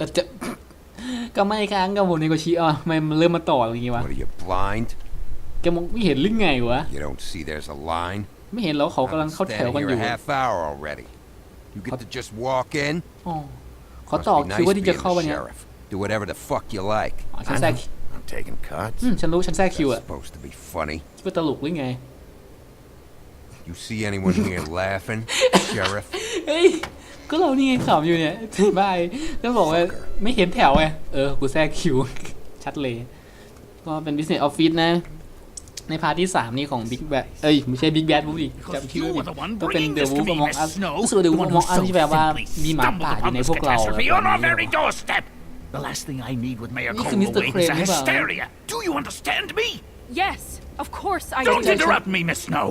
เออจะก็ไม่ค้างกับผมในโกชิอะทำไมมันเริ่มมาต่ออย่างงี้วะ What are you blind? แกมองไม่เห็นหรือไงวะ You don't see there's a line? ไม่เห็นแล้วเขากำลังเข้า I've แถ been วกัน standing อ here ยู่ a half hour already. You get to just walk in? อ๋อเขา Must ต่อ be คิว nice ว่าที่จะ being เข้า the วันเนี้ย sheriff. Do whatever the fuck you like. อ๋อฉันแทรก I'm taking cuts. อืมฉันรู้ฉันแทรกคิว That's อะ supposed to be funny. คิดว่าตลกหรือไง You see anyone here laughing, sheriff? เฮ้ย ก็เรานี่ไงขำอยู่เนี่ยบายแล้วบอกว่าไม่เห็นแถวไง เออ กูแทรกคิว ชัดเลย ก็เป็น business office นะ ในพาร์ทที่ 3 นี่ของ Big Bad เอ้ย ไม่ใช่ Big Bad Movie จำชื่อ you ผิด were the one ก็เป็น bringing The this to Wolf me, Among Miss Us Snow. รู้สึกว่า The The Wolf one Among who Us so ที่แปลว่า simply มีหมา stumbled ป่าอยู่ upon ใน this พวกเรา catastrophe on our แบบ very นี้ doorstep. The last thing I need with Mayor นี่คือ Cole Mr. away is Crane a หรือเปล่า hysteria. Do you understand me? Yes, of course I Don't do. interrupt me, Miss Snow.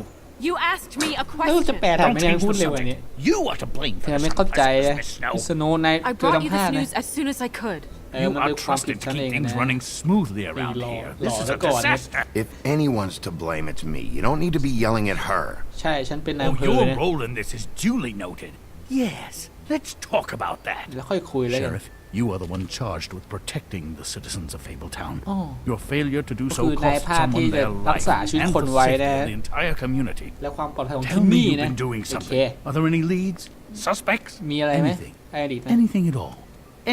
You asked me a แล้วจะ question. แปลทัน Don't ไหมเนี่ย change พูด the เร็วกว่านี้ subject. You are to blame เธ for อ this ไม่เข้าใจ unpleasantness, อะ Miss Snow. สโนว์ใน I เธอ brought you ทำท่า this นะ news as soon as I could. เออ You มัน are เป็นความผิด trusted to ฉันเอง keep things นะ running smoothly around law- here. law This is a record, Nick. disaster. If anyone's to blame, it's me. You don't need to be yelling at her. ใช่ ฉันเป็นนาย Oh, อำเภอ your นะ role in this is duly noted. Yes, let's talk about that. แล้วค่อยคุยแล้วกัน Sheriff, you are the one charged with protecting the citizens of Fabletown. Oh. Your failure to do ก็ so คือนาย cost ภาพที่ someone จะ their รัก life ษาชีวิต and คน the ไว้ safety นะ of the entire community. และความปลอดภัยของ Tell ที่ me นี่ you've นะ been doing โอเค something. Are there any leads? Suspects? มีอะไรไหม Anything. ไออดีตไหม Anything at all.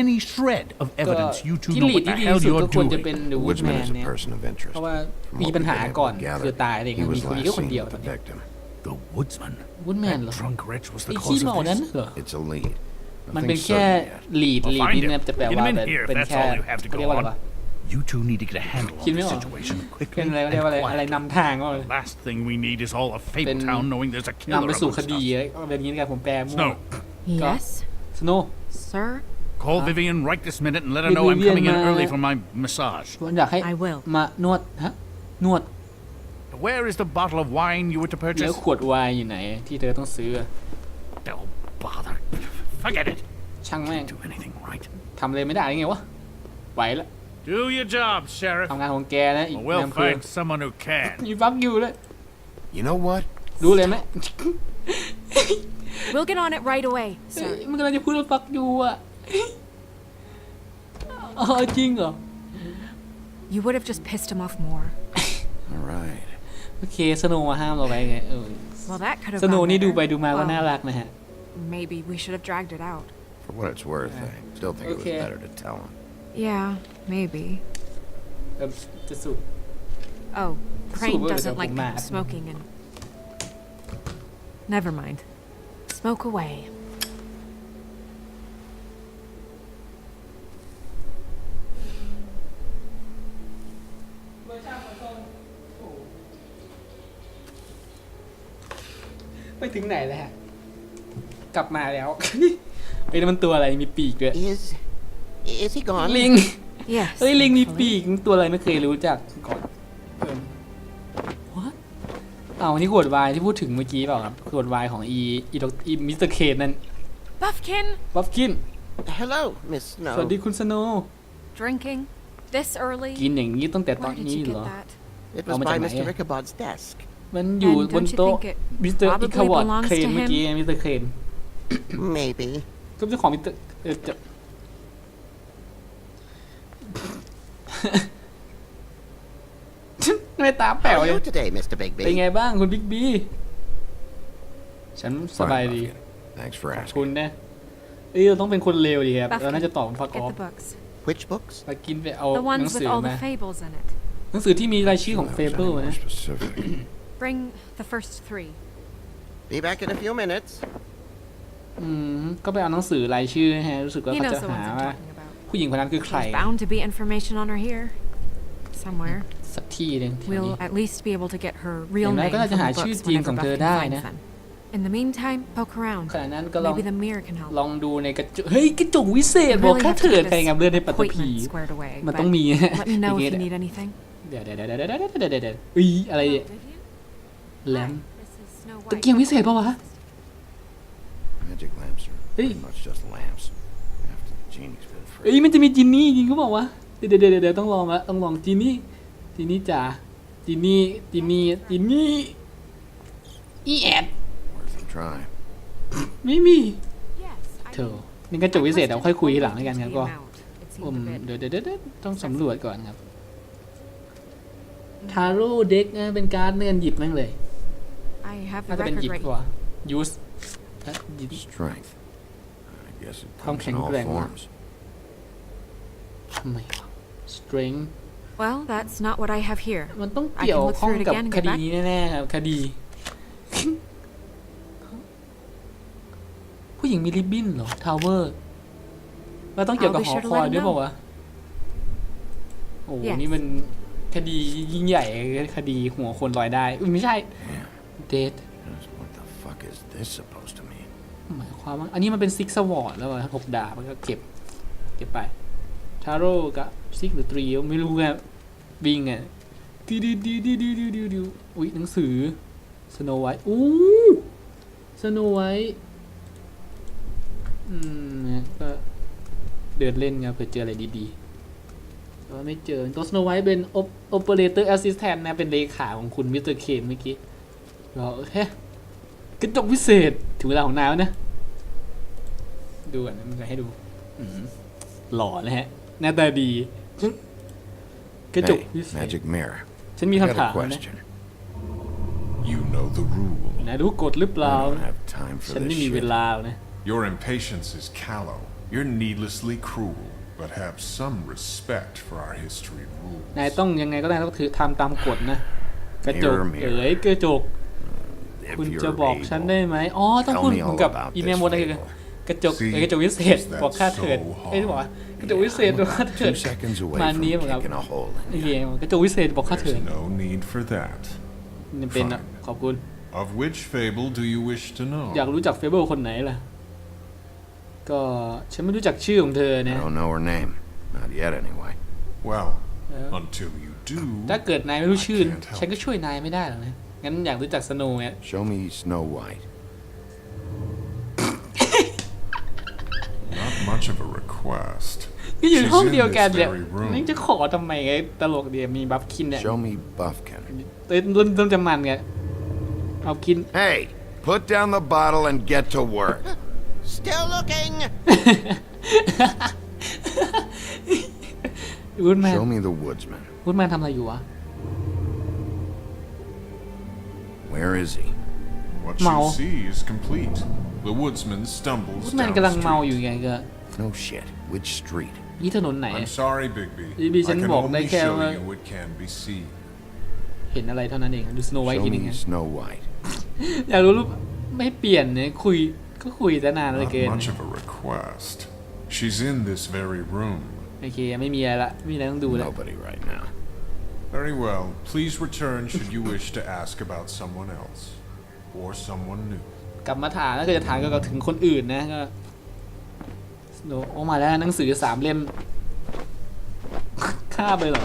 Any shred of ก็ evidence you two ที่ know ลีด what ที่ the ดี hell ที่สุด you're ก็ควรจะเป็น doing. The The Woodsman Woodman is a เนี่ย person of interest. เพราะว่า From มี what ปัญ we've หา been able ก่อน to gather, คือตายเอง he มี was คนมี last แค่คน seen เดียว with ตอน the นี้ victim. The woodsman. Woodman That เหรอ drunk wretch was ไอ้ the ขี้ cause เมา of นั้น this. เหรอ It's a lead. มันเป็น Nothing แค่ certain yet. ลีด Well, ลีด find นี่ him. เนี่ยจะแปล Get him ว่า in แบบ here if เป็น that's แค่ all you have to เขา go เรียกว่าอะไร on. วะ You two need to get a handle คิด on ไม่ the ออก situation เป็ quickly นอะไร and เรียกว่าอะไรอะไร quietly. นำทางก็ The last thing we need is all of Fabletown knowing there's a นำ killer ไปสู่ amongst คดี us. อะไรก็แบบนี้กันผมแปลมั่ว Snow, Yes, สโน sir. call Vivian right this minute and let her Vivian know I'm coming in ma- early for my massage. วันอยากให้ I will. มานวดฮะนวด Where is the bottle of wine you were to แล้ว purchase? ขวดไวน์อยู่ไหนที่เธอต้องซื้อ Oh, bother. Forget it. ช่างแม่ง Do anything right. ทำเลยไม่ได้ยังไงวะไหวละ Do your job, Sheriff. ทำงานของแกนะอีก Or แน we'll อำเภอ find someone who can. มีฟักอยู่เลย You know what? รู้เลยไหม We'll get on it right away, เอ้ย sir. มันกำลังจะพูดว่าฟักอยู่อะ อ๋อจริงเหรอ You would have just pissed him off more. All right. โอเคสโนว์มาห้ามเราไว้ไงเออ Well, that could have สโนว์ gone นี่ดู better. ไปดูมาก็ Well, น่ารักนะฮะ Maybe we should have dragged it out. For what it's worth, I still think it Okay. was better to tell him. Yeah, maybe. เออจะสูบ Oh, Crane Super, doesn't like double people mad. smoking and. Never mind. Smoke away. ไปถึงไหนแล้วฮะ กลับมาแล้วเฮ้ยแล้วมันตัวอะไรมีปีกด้วย Is is he gone? ลิง Yes. เฮ้ยลิงมี thankfully. ปีกมันตัวอะไรไม่เคยรู้จักก่อนเอิ่ม what เอาอันนี่ขวดไวน์ที่พูดถึงเมื่อกี้เปล่าครับขวดไวน์ของอีอีดอกอีมิสเตอร์เคนนั่น Buffkin, บัฟกิน Hello, Miss สวัส Snow. ดีคุณสโนว์ drinking this early. กินอย่างนี้ตั้งแต่ตอน Where did นี้ you เหร get อ that? It Oh, was macam by mana Mr. ya? Ichabod's desk. มันอยู่ And บน don't you โต๊ะ think it มิสเตอร์ probably อิคาวอร์ด belongs เครน to เมื่อ him? กี้มิสเตอร์เคน Maybe. ก็เจ้าของมิสเตอร์เออจะไม่ตาแป๋ว How are เลย you today, Mr. เป็นไง Bigby? บ้างคุณบิ๊กบีฉันส Fine, บายดี Buffkin. Thanks for ขอบ asking. คุณนะเอ้ยเราต้องเป็นคนเลวดีครับ Buffkin, เราน่าจะตอบฟักอ Get อฟ the books. Which books? ไปกินไปเอา The หนั ones งสื with อ all มา the fables in it. หนังสือที่มีรายชื่อของ That เฟ was เบิล any more นะ specific. Bring the first three. Be back in a few minutes. อืมก็ไปเอาหนังสือรายชื่อนะฮะรู้สึกว่า He เขา knows จะ the หา ones I'm ว่า talking about. ผู้หญิงคนนั้นคือใคร There's bound to be information on her here. Somewhere. สักที่หนึ่งแถวนี้ We'll at least be able to get her real อย่างน้อย name ก็น่า from จะหา the ชื่อ books จริง whenever ของเธอ Buffkin ได้ finds นะ them. In the meantime, poke around. ขณะนั้นก็ลอง Maybe the mirror can help. ลองดูในกระจกเฮ้ย กระจกวิเศษ We บอก really ถ้า have to เถิด get ใครงับ this เลือดในปัตตภี appointment squared away. มัน but ต้องมี Let me know อย่าง if งี้ you แหละ need anything. เดี๋ยวเดี๋ยวเดี๋ยวเดี๋ยวเดี๋ยวเดี๋ยวเดี๋ยวเดี๋ยวอุ้ยอะไรเนี่ยแหลม This is Snow ตะเกียงวิเศษปะวะ Magic lamps are Hey. pretty much just lamps. After the genie's been เอ้ย free. มันจะมีจินนี่จริงก็บอกว่าเดี๋ยวเดี๋ยวเดี๋ยวเดี๋ยวต้องลองละต้องลองจินนี่จินนี่จ๋าจินนี่จินนี่จินนี่อีแอด Worth a try. ไม่มี Yes, I เธอนี่กระจกวิเศษเดี๋ยวค่อยคุยทีหลังแล้วกันครับก็ผม seemed a bit เดี๋ยวเดี๋ยวเดี๋ยวต้องสำรวจก่อนครับทาโร่เด็กนะเป็นการ์ดเนื่อนหยิบแม่งเลย I have น่า the จะเป็นห record ยิบ right กว่า use หยิบ Strength. I guess it Không comes in thành all rèn mà. forms. ทำไมวะ strength Well, that's not what I have here. มันต้องเกี่ยวข้องกับ I can look through it again and ค get ดี back นี้แน่ๆครับคดี ผู้หญิงมีริบบิ้นเหรอ ทาวเวอร์เราต้องเกี่ยวกับ I'll ห be อ sure to คอย let him ด้วย know เปล่าวะ โอ้โห Yes นี่มันคดียิ่งใหญ่คดีหัวคนลอยได้ อุ๊ยไม่ใช่เดท Just What the fuck is this supposed to mean? หมายความว่าอันนี้มันเป็นซิกสวอร์ดแล้วหกดาบมันก็เก็บ เก็บไปทาโร่กับซิกหรือตรีไม่รู้อะวิ่งอะดิดิดิดิดิดิดิดิอุ้ยหนังสือสโนไวท์อู้สโนไวท์อืมก็เดินเล่นไงเผื่อเจออะไรดีๆแต่ว่าไม่เจอตัวสโนไวท์เป็นโอเปอเรเตอร์แอสซิสแตนต์นะเป็นเลขาของคุณมิสเตอร์เคนเมื่อกี้ก็โอเค กระจกวิเศษถึงเวลาของนายแล้วนะ ดูอะมันจะให้ดูอืมหล่อนะฮะ หน้าตาดี กระจก Hey, วิเศษ magic mirror. ฉันมี I คำ got ถาม a นะ question. You know the rule. นายรู้กฎหรือเปล่า I don't have time for ฉัน this ไม่มีเว shit. ลานะ Your impatience is callow. You're needlessly cruel, but have some respect for our history and rules. นายต้องยังไงก็ได้ต้องถือทำตามกฎนะ กระจก Mirror, mirror. เอ๋ยกระจก If คุณ you're จะบอกฉัน able, ได้ไหมอ๋อ ต้อง tell พูด me เหมือน all กับ about อีเมล this หมดเลย fable. กระจก See, เอ้ยกระจกวิเศษ that's บอกค่าเถิด so เอ้ยบอกว่ากระจกวิเศษบอกค่าเถิด two seconds away มา from นี้เหมือนกับ kicking a hole ไอ้ in เหี้ you. ยกระจกวิเศษบอกค่าเถิด There's no need for that. นี่เป็นอะขอบคุณ Of which fable do you wish to know? อยากรู้จักเฟเบิลคนไหนล่ะ ก็ฉันไม่รู้จักชื่อของเธอ I นะ don't know her name. Not yet, anyway. Well, Yeah. until you do, ถ้าเกิดนายไม่รู้ชื่อ I can't help ฉันก็ช่วยนายไม่ได้หรอกนะ งั้นอยากรู้จักสโนว์เนี่ย Show me Snow White. not much of a request. ก็อยู่ She's ห้อง in เดียวกัน this เนี่ย very room. นี่จะขอทำไมไงตลกเดียวมีบัฟคินเนี่ย Show me Buffkin. เต้นเริ่มเริ่มจะมันไงเอาคิน Hey, put down the bottle and get to work. Still looking. วูดแมน Show me the woodsman. วูดแมนทำอะไรอยู่วะ Where is he? What Mao. you see is complete. The woodsman วู stumbles ดแมน down กำลัง the เมาอยู่ street. ไงก็ No shit. Which street? นี่ถนนไหน I'm sorry, Bigby. Bigby, I ฉัน can บอกได้ only แค่ show ว่า you what can be seen. เห็นอะไรเท่านั้นเอง ดูสโนไวท์ Show ทีนึง me ไง Snow White. อยากรู้รูปไม่เปลี่ยนเนี่ยคุยก็คุยแต่นานเหลย Not เกิน much of a request. She's in this very room. โอเค ไม่มีอะไรละไม่มีอะไรต้องดูแล้ว Nobody right now. Very well. Please return should you wish to ask about someone else or someone new. กลับมาถามถ้าเกิดจะถามเกี่ยวกับถึงคนอื่นนะก็โนโอ้มาแล้วหนังสือสามเล่มข้าไปเหรอ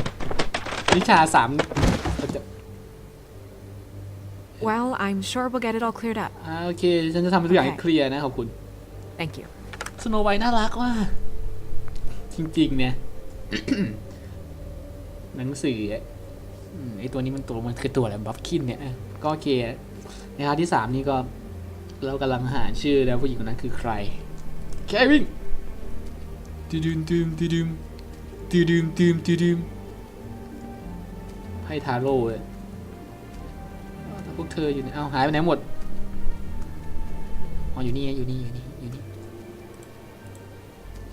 วิชาสามจะ Well, I'm sure we'll get it all cleared up. อ่าโอเค ฉันจะทำทุกอย่างให้เคลียร์นะขอบคุณ Thank you. สโนไวท์น่ารักว่ากจริงๆเนี่ย หนังสืออะอืม ไอตัวนี้มันตัวมันคือตัวอะไรบัฟคินเนี่ยอะก็โอเคในพาร์ทที่สามนี่ก็เรากำลังหาชื่อแล้วผู้หญิงคนนั้นคือใครเควินตีดึมตีมตีดึมตีดึมตีมตีดึมไพ่ทาโร่เลยอ้าวแต่พวกเธออยู่ไหนเอ้าหายไปไหนหมดอ๋ออยู่นี่ไงอยู่นี่อยู่นี่อยู่นี่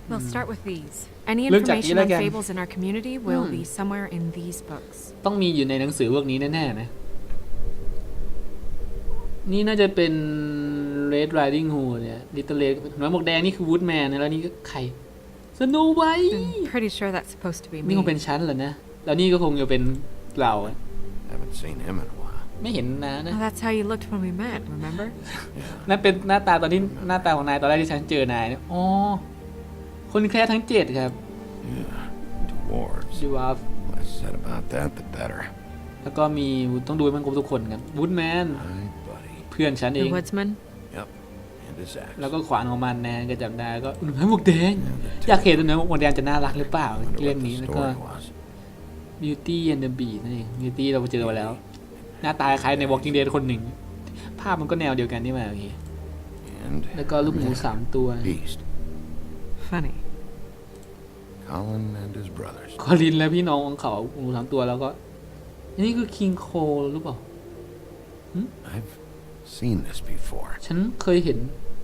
We'll start with these. Any Look, Jackie, information on again. fables in our community will Hmm. be somewhere in these books. ต้องมีอยู่ในหนังสือพวกนี้แน่ๆนะ นี่น่าจะเป็น Red Riding Hood เนี่ย Little Red หนวดหมวกแดงนี่คือ Woodman นะแล้วนี่ก็ใคร Snow White I'm pretty sure that's supposed to be นี่ค me. งเป็นชั้นเหรอนะ แล้วนี่ก็คงจะเป็นเราอะ Haven't seen him in a while. ไม่เห็นนะนะ Oh, that's how you looked when we met, remember? นั่นเป็นหน้าตาตอนที่หน้าตาของนายตอนแรกที่ฉันเจอนายเนี่ยอ๋อ คนแค่ทั้งเจ็ดครับ Dwarves. ดูวา Less said about that, the better. แล้วก็มีต้องดูให้มันครบทุกคนครับ Woodman My buddy เพื่อนฉันเอ The ง woodsman? and his axe. แล้วก็ขวานของมันนะก็จำได้ก็หนุ่มหมวกแดง อยากเห็นหนุ่มหมวกแดงจะน่ารักหรือเปล่า Wonder เรื่อง what นี้ the แล้วก็ story was. Beauty and the Beast นั่นเอง Beauty เราไปเจอมาแล้ว หน้าตาคล้ายใน Walking Dead คนหนึ่ง ภาพมันก็แนวเดียวกันนี่หว่าโอเค And แล้วก็ลูกหมูสามตัว beast. Funny. Colin and his brothers. คอลินและพี่น้องของเขาหมูสามตัวแล้วก็อันนี่คือคิงโคหรือเปล่า I've seen this before. ฉันเคยเห็น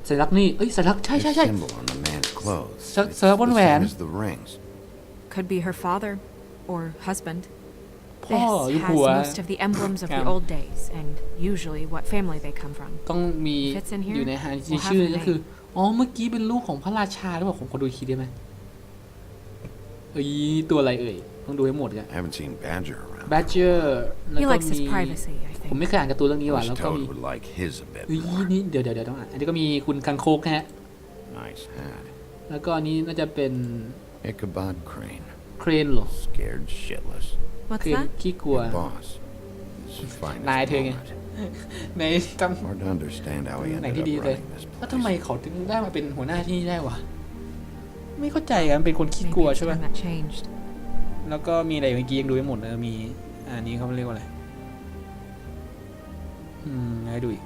สัญลักษณ์นี่ เอ้ยสัญลักษณ์ใช่ใช่ This ใช่ symbol on the man's clothes. Sa- It's sa the bôn same vẹn. as the rings. Could be her father or husband. พ่อ This หรือ has ผัว most of the emblems of the Yeah. old days and usually what family they come from. ต้องมี Fits in here? อยู่ในหา We'll ที่ have ชื่อ her ก็ name. คือ อ๋อ เมื่อกี้เป็นลูกของพระราชาหรือเปล่าผมขอดูอีกทีได้ไหมเอ้ยตัวอะไรเอ่ย ต้องดูให้หมดกัน I haven't seen Badger around. แบ d เจอร์แล้ว He ก็ likes มี his privacy, I ผม think. ไม่เคยอ่านการ์ตูนเรื่องนี้ว่ะ Wish แล้วก็ Toad มี would like his a bit เฮ้ย more. นี่เดี๋ยวเดี๋ยวเดี๋ยวต้องอ่าน อันนี้ก็มีคุณคังโคกฮะ Nice hat. แล้วก็อันนี้น่าจะเป็น Ichabod Crane. เครนเหรอ Scared shitless. เค What's รน that? ขี้กลัว Boss. His finest นายเธอไง moment. ในจ Hard to understand how he ำไหน ended ที่ up ดีเลย running this แล้วทำไม place. เขาถึงได้มาเป็นหัวหน้าที่นี่ได้วะ ไม่เข้าใจกันเป็นคนขี้ Maybe กลัว it's ใช่ไหม time that changed. แล้วก็มีอะไรเมื่อกี้ยังดูไม่หมดเลยมีอันนี้เขาเรียกว่าอะไร อืมให้ดูอีก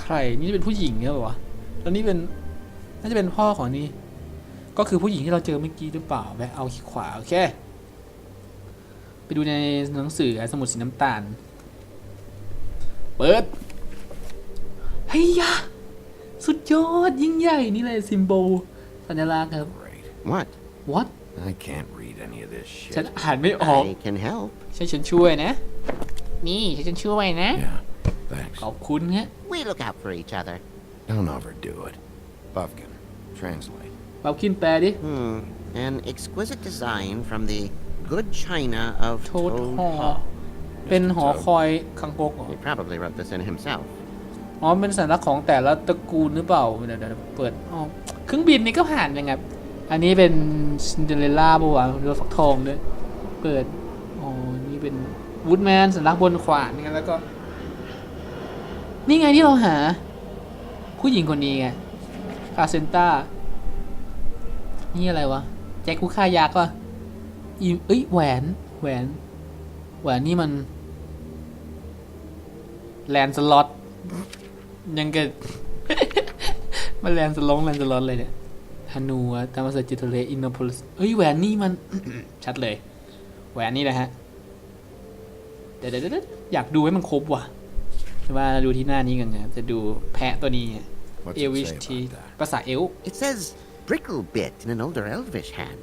ใครนี่เป็นผู้หญิงเนี่ยเหรอวะ แล้วนี่เป็นน่าจะเป็นพ่อของนี่ก็คือผู้หญิงที่เราเจอเมื่อกี้หรือเปล่าแบกเอาขี้ขวาโอเค ไปดูในหนังสือสมุดสีน้ำตาล เปิดเฮียสุดยอดยิ่งใหญ่นี่เลยซิมโบลสัญลักษณ์ครับ Great. What? what I can't read any of this ฉัน shit. อ่านไม่ออก I can help. ใช่ฉันช่วยนะ นี่ใช่ฉันช่วยนะ Yeah. Thanks. ขอบคุณฮะ We look out for each other. Don't overdo it. Buffkin, translate. เราขึ้นแปลดิ Hmm. An exquisite design from the good china of โทษ Toad หอ Hall. เป็นหอคอยคังคกเหรอ He probably wrote this in himself. อ๋อ เป็นสัญลักษณ์ของแต่ละตระกูลหรือเปล่า เดี๋ยวเดี๋ยวเปิดอ๋อเครื่องบินนี่ก็ผ่านยังไงอันนี้เป็นซินเดอเรลล่าปะวะเรือฟักทองด้วย เปิด อ๋อ นี่เป็นวูดแมนสัญลักษณ์บนขวานนี่แล้วก็ นี่ไงที่เราหา ผู้หญิงคนนี้ไงคาเซนต้า นี่อะไรวะ แจ็คคุค่ายักษ์วะ อีเอ้ยแหวนแหวน แหวนนี่มัน แลนสล็อตยังกับมันแลนสลงแลนสล็อตเลยเนี่ยฮานูอะตามภาษาจิตทะเลอินโนโพลิสเอ้ยแหวนนี่มัน ชัดเลย แหวนนี่นะฮะเดี๋ยวเดี๋ยวเดี๋ยวอยากดูให้มันครบว่ะแต่ว่าดูที่หน้านี้กันนะจะดูแพะตัวนี้ What's เอ it วิช say ที about that? ภาษาเอล It says bricklebit in an older elvish hand.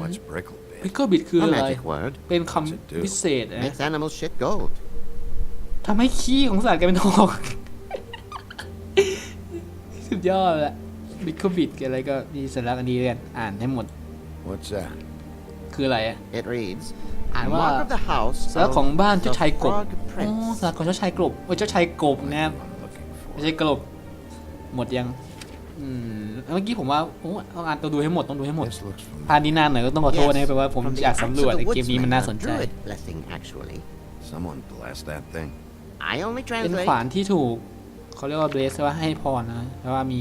What's bricklebit? พิกเกอร์บิดคือ A อะไร magic word. เป็น What's it คำ do? พิเศษนะ Makes animals shit gold. ทำให้ขี้ของสัตว์กลายเป็นทอง สุดยอดละบิกเกอร์บิดอะไรก็มีสัญลักษณ์อันนี้เรียนอ่านให้หมด What's that? คืออะไรอะ It reads, อ่าน a ว่า mark of the house สัญลักษณ์ของบ้าน of เจ้า the ชายกบ Frog อ๋อ Prince. สัญลักษณ์ของเจ้าชายกบโอ้ยเจ้าชายกบนะครับ I'm looking ไม่ for. ใช่กบหมดยัง อืมเมื่อกี้ผมว่าโอ้ต้องอ่านต้องดูให้หมดต้องดูให้หมด This looks พา familiar. ร์ทนี้นานหน่อยก็ต้องขอโทษนะ Yes, แปลว่าผม from the อยาก axe สำรวจ of the แต่เกมนี้มัน woodsman, น่า a สนใจ druid blessing, actually. Someone bless that thing. I only เป็น translate. ขวานที่ถูกเขาเรียกว่าเบสว่าให้พรนะแปลว่ามี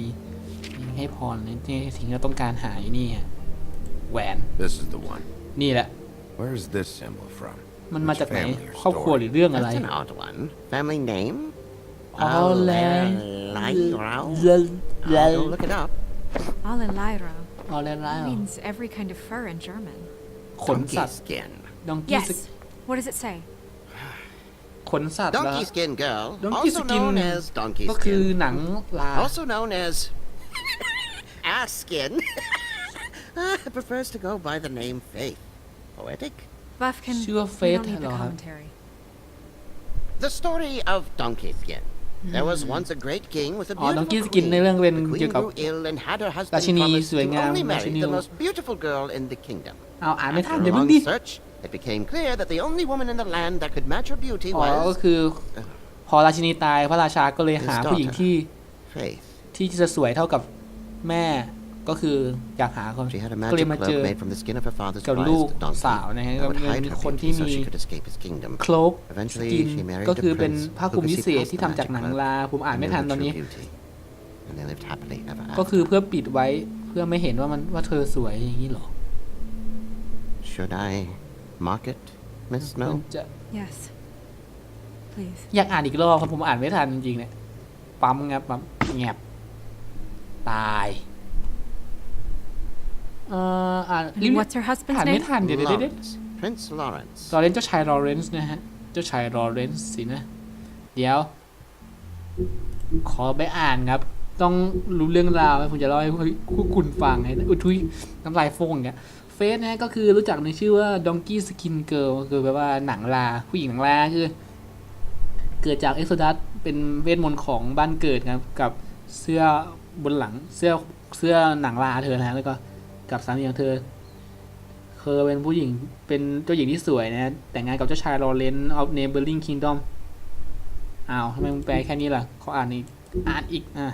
มีให้พรนี่ที่สิ่งที่เราต้องการหาอยู่นี่อะแหวน This is the one. นี่แหละ Where is this symbol from? มันมา Which จากไหน family or ครอบครัวห story? รือเรื่องอะไร That's an odd one. Family name? อ๋อแล Alairao? เ ล I'll go look it up. Alelaira อ๋อแลไร means every kind of fur in German. ขนสัต Donkey ว์ skin. ดองกี้ Yes. What does it say? ขนสัตว์แล้ว Donkey skin girl. Donkey also skin known as donkey ก็คือ skin. หนังลา Also known as ass skin. Ah, prefers to go by the name Faith. Poetic? Buffkin, Sure, we Faith, don't need the hello. commentary. The story of Donkey Skin. There was once a great king with a อ๋อ beautiful Donkey Skin ใน queen. เรื่องเป็น The เกี่ย queen วกับ grew ill and had her รา husband ชินี promise สวย to งาม only ราชิ marry นี the most beautiful girl in the kingdom. เอาอ่านไม่ทัน After เดี๋ย a วมึง long ดิ search, it became clear that the only woman in the land that could match her beauty อ๋อ ก็ was คือ พอราชินีตายพระราชาก็เลยหาผู้หญิงที่ Faith. ที่จะสวยเท่ากับแม่ ก็คืออยากหาคน She had a ก็เลย magic มาเจอ cloak made from the skin of her father's กับลูก prized donkey สาวนะฮะ that ก็ would เป็น hide her คนที่ beauty so มี she could escape his kingdom. โคลกส Eventually, กิน she married ก็ the คือเป็น prince ผ้าคลุม who พิ could เศ see ษ past ที่ the ทำจาก magic หนัง cloak ลา ผมอ่าน and ไม่ knew ทัน her ตอน true นี้ beauty. And they lived happily ever ก็ after. คือเพื่อปิดไว้เพื่อไม่เห็นว่ามันว่าเธอสวยอย่างนี้เหรอ Should I mark it, Miss มัน Snow? จะ Yes. Please. อยากอ่านอีกรอบครับผมอ่านไม่ทันจริงๆเนี่ยปั๊มงับปั๊มแงบตาย เอ่ออ่าน And what's her husband's อ่านไม่ name? ทันเดี๋ยวเดี๋ยวเดี๋ยว Lawrence. Prince Lawrence. ลอเรนซ์เจ้าชายลอเรนซ์นะฮะ เจ้าชายลอเรนซ์สินะ เดี๋ยว ขอไปอ่านครับ ต้องรู้เรื่องราวให้ผมจะเล่าให้พวกคุณฟังให้อุยทุยน้ำลายฟงเนี่ยเฟสนะก็คือรู้จักในชื่อว่า Donkey Skin Girl คือแปลว่าหนังลา ผู้หญิงหนังลาคือ เกิดจากเอ็กโซดัสเป็นเวทมนต์ของบ้านเกิดครับ กับเสื้อบนหลังเสื้อเสื้อหนังลาเธอนะฮะแล้วก็ กับสามีของเธอเธอเป็นผู้หญิงเป็นเจ้าหญิงที่สวยนะ แต่งงานกับเจ้าชายลอเรนซ์ออฟเนเบอร์ลิงคิงดอมอ้าวทำไมมึงแปลแค่นี้ล่ะเขาอ่านอีก อ่านอีกอะ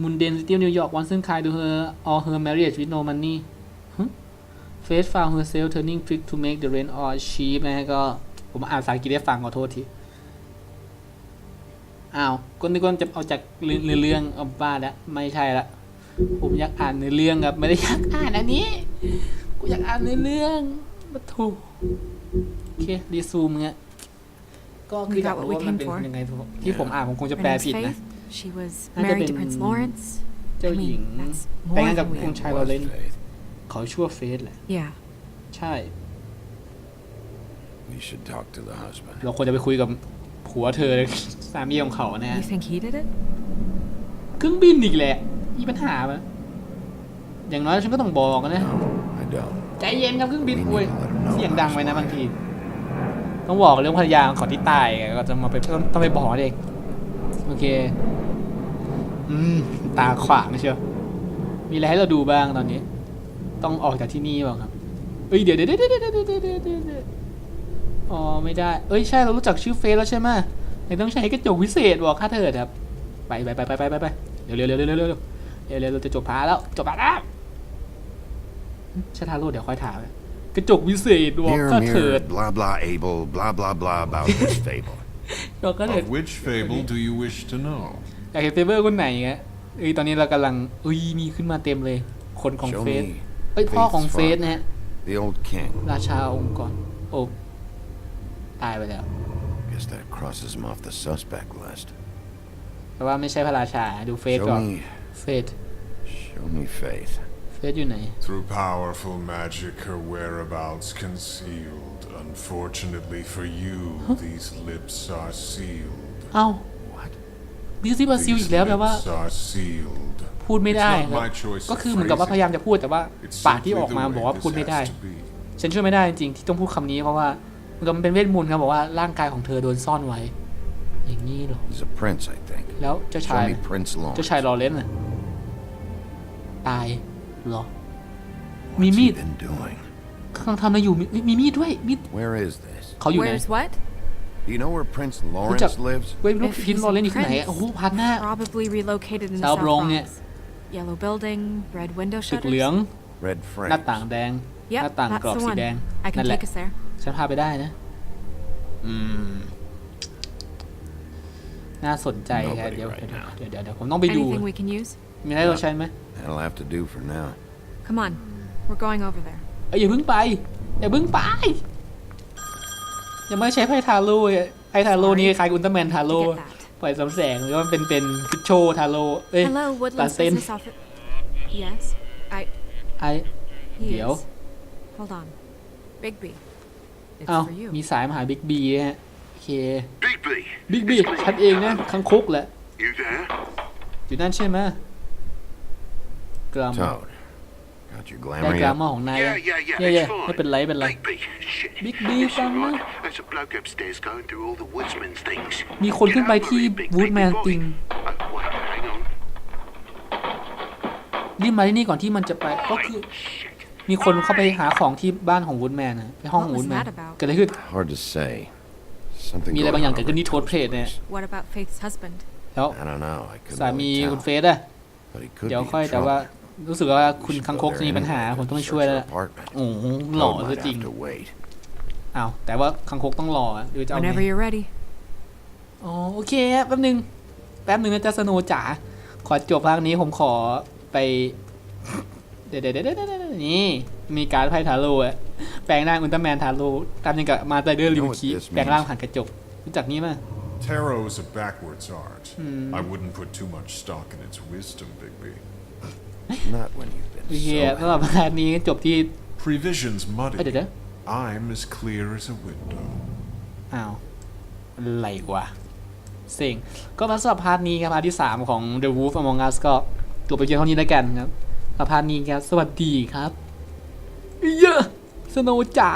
มุนเดนซิตี้นิวยอร์กวันซึ่งคายดูเธอ all her marriage with no money Faith found herself turning trick to make the rent all cheap นะฮะก็ผมอ่านภาษาอังกฤษได้ฟังขอโทษที อ้าวก็นึกว่าจะเอาจากเรื่องเรื่องเอาบ้าแล้ว ไม่ใช่ละ ผมอยากอ่านในอเรื่องครับไม่ได้อยากอ่านอันนี้กูอยากอ่านในอเรื่องมาถูกโอเครีซูมเงี้ยก็คืออยากรู้ว่ามันเป็นยังไงถูกที่ผมอ่านผมคงจะ Her แปล name's ผิดนะ Faith. She was Had married to been- Prince Lawrence. เจ้า I หญิง mean, that's แต่ง more งานกับ than คุณ we. ชายลอเรนซ์เขาชั่วเฟสแหละ Yeah. ใช่ You should talk to the husband. เราควรจะไปคุยกับผัวเธอสามีของเขานะฮะ You think he did it? เครื่องบินอีกแหละ มีปัญหาปะอย่างน้อยฉันก็ต้องบอกนะ No, I don't. ใจเย็นครับเครื่องบิน We need อุ้ย to let him know เสียงดังไปนะ about บางที ต้องบอกเรื่องภรรยาของเขาที่ตายไงก็จะมาไปต้องต้องไปบอกเองโอเค อืม ตาขวางเชียวมีอะไรให้เราดูบ้างตอนนี้ ต้องออกจากที่นี่เปล่าครับเอ้ยเดี๋ยวเดี๋ยวเดี๋ยวเดี๋ยวเดี๋ยวเดี๋ยวเดี๋ยวเดี๋ยวเดี๋ยวอ๋อไม่ได้ เอ้ยใช่เรารู้จักชื่อเฟซแล้วใช่ไหมยังต้องใช้กระจกวิเศษบอกค่าเถิดครับ ไปไปไปไปไปไปไปเร็วเร็วเร็วเร็วเร็วเร็ว เร็วเร็วเร็วเราจะจบพาแล้ว จบพาแล้วชาทาโร่เดี๋ยวค่อยถามกระจกวิเศษบอก Mirror, ค่าเถิด mirror, blah, blah, Abel, blah, blah, blah about this fable. บอกค่าเถิด Of which fable do you wish to know? อยากเห็นเฟเบอร์คนไหนเงี้ยเอ้ยตอนนี้เรากำลังเอ้ยมีขึ้นมาเต็มเลย คนของ Show เฟส me เอ้ยพ่อของ Faith's เฟส father. นะฮะ The old king. ราชาองค์กรโอ้ตายไปแล้ว Guess that crosses him off the suspect list. แปลว่าไม่ใช่พระราชาดูเฟสก่อน Show me, เฟส show me faith. เฟสอยู่ไหน Through powerful magic, her whereabouts concealed. Unfortunately for you, these lips are sealed. เอ้า What? บิวซี่บราซิล These อีกแล้วแปลว่า lips are sealed. พูดไม่ได้ It's not ครับ my choice ก็ of คือเหมือนกับว่าพยายามจะพูดแต่ว่า It's ปากที่ simply ออก the มา way บอกว่า this พูดไม่ได้ has to be. ฉันช่วยไม่ได้จริงๆที่ต้องพูดคำนี้เพราะว่ามันเป็นเวทมนต์ครับบอกว่าร่างกายของเธอโดนซ่อนไว้ อย่างนี้เหรอ He's a prince, I think. แล้วเจ้าชาย Show me Prince เจ้า Lawrence. ชายลอเรนซ์น่ะ ตายเหรอ มี What's มี he ด been doing? กำลังทำอะไรอยู่มีมีมีดด้วยมีด Where is this? เขาอยู่ไหน Where's what? Do you know where Prince รู้ Lawrence จัก lives? เว้ยไม่รู้ If พิน he's ลอ a เรนซ์อยู่ที่ไหน prince, โอ้โหพันหน้า Probably relocated in the Sao South Brong เนี่ย Bronx. Yellow building, red window ตึกเหลือง shutters. Red หน้า frames. ต่างแดงห Yep, น้าต่าง that's กรอบ the สี one. แดง I นั่ can นแหละ take us there. ฉันพาไปได้นะ อืม น่าสนใจครับ Nobody เดี๋ยว right now. เดี๋ยวเดี๋ยวเดี๋ยวผมต้องไปดู Anything we can use? มีอะไรเราใช้ไหม That'll have to do for now. Come on. We're going over there. เอ้ยอย่าเพิ่งไปอย่าเพิ่งไปยังไม่ได้ใช้ไพ่ทาโร่เลยไพ่ทาโร่นี่คล้ายๆอุลตร้าแมนทาโร่ Get that. ปล่อยสำแสงหรือว่ามันเป็นเป็นพิชโชทาโร่เอ้ย Hello, Woodlands Basin. Business Office. Yes, I. ไอ He Deal. is. Hold on. Bigby. It's เอ้า for you. มีสายมาหาบิ๊กบีฮะโอเค Bigby, บิ๊กบีชัดเองนะคังคุกแหละ you there? อยู่นั่นใช่ไหมกราม Toad. Got your ได้ glamour กรา yet? มของนาย Yeah, yeah, yeah, เย่ it's เย่ fine. ไม่เป็นไรไม่เป็นไร Bigby, shit. Big B, Listen, son, right, man. there's a bloke upstairs going through all the woodsman's things. มีคนขึ้นไป Get over ที่ it, Bigby, Woodman boy. Thing Oh, wait, hang on. รีบมาที่นี่ก่อนที่มันจะไปก็คือ Shit. มีคนเข้าไปหาของที่บ้านของวูดแมนนะไปห้อง What ของ was วูดแมน that about? เกิดอะไรขึ้น Hard to say. Something มีอะไร going บางอย่าง on เกิดขึ้น over ที่โทษเพลทเนี่ย What about Faith's husband? แล้ว I don't know. I couldn't สามี really คุณ tell. เฟสอะ But he could เดี๋ยว be in ค่อยแต่ว่า trouble. รู้สึกว่าคุณ We should คัง go คก there จะมีปัญหา anyway ผมต้องไป to ช่วย search แล้ว her ล่ะ apartment. โอ้โหหล่อ Toad ซะ might จริง have to wait. อ้าวแต่ว่าคังคกต้องหล่ออะดูจะเอาไง Whenever you're ready. อ๋อโอเคแป๊บนึงแป๊บนึงนะจ๊ะสโนว์จ๋าขอจบภาคนี้ผมขอไป เดี๋ยวเดี๋ยวเดี๋ยวเดี๋ยวเดี๋ยวนี่ มีการดไพ่ทาโร่อะ แปลงร่างอุลตร้าแมนทาโร่ตามยังกับมาสเตอร์เดอร์ลิว You know what คี this แปลงร่างผ่านกระจกรู้จักนี้มั้ย Tarot is a backwards art. I wouldn't put too much stock in its wisdom, Bigby. Not when you've been โอเค so สำหรับพาร์ทนี้จบที่ Prevision's เอ้ยเดี๋ยว muddy. เดี๋ยว I'm as clear as a window. อ้าวอะไรวะเซ็งก็มาสำหรับพาร์ทนี้ครับพาร์ทที่ 3 ของ The Wolf Among Us ก็จบไปเพียงเท่านี้แล้วกันครับสำหรับพาร์ทนี้ครับสวัสดีครับเยอะ สโนว์จ๋า